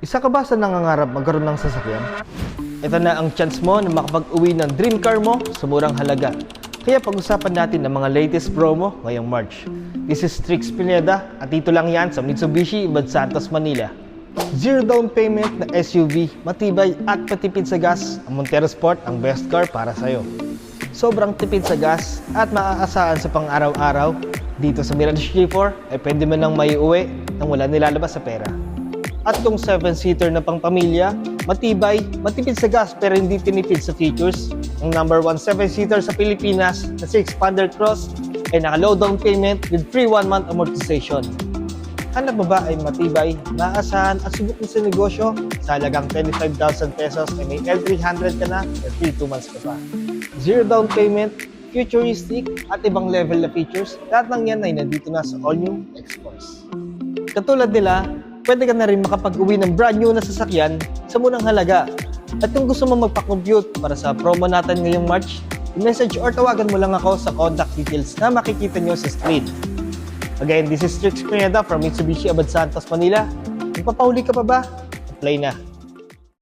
Isa ka ba sa nangangarap magkaroon ng sasakyan? Ito na ang chance mo na makapag-uwi ng dream car mo sa murang halaga. Kaya pag-usapan natin ang mga latest promo ngayong March. This is Trix Pineda at dito lang yan sa Mitsubishi Ibad Santos, Manila. Zero down payment na SUV, matibay at patipid sa gas, ang Montero Sport ang best car para sa'yo. Sobrang tipid sa gas at maaasahan sa pang-araw-araw, dito sa Mirage G4 ay pwede mo nang maiuwi nang wala nilalabas sa pera. At kung 7-seater na pang pamilya, matibay, matipid sa gas pero hindi tinipid sa features, ang number 1 7-seater sa Pilipinas na si Expander Cross ay naka-low down payment with free 1 month amortization. Hanap mo ba ay matibay, maaasahan at subok mo sa negosyo? Sa halagang 25,000 pesos ay may L300 ka na at free 2 months ka pa. Zero down payment, futuristic at ibang level na features, lahat ng yan ay nandito na sa All New X-Force. Katulad nila, pwede ka na rin makapag-uwi ng brand new na sasakyan sa munang halaga. At kung gusto mo magpa-compute para sa promo natin ngayong March, i-message or tawagan mo lang ako sa contact details na makikita nyo sa screen. Again, this is Trix Pineda from Mitsubishi Abad Santos, Manila. Magpapahuli ka pa ba? Apply na.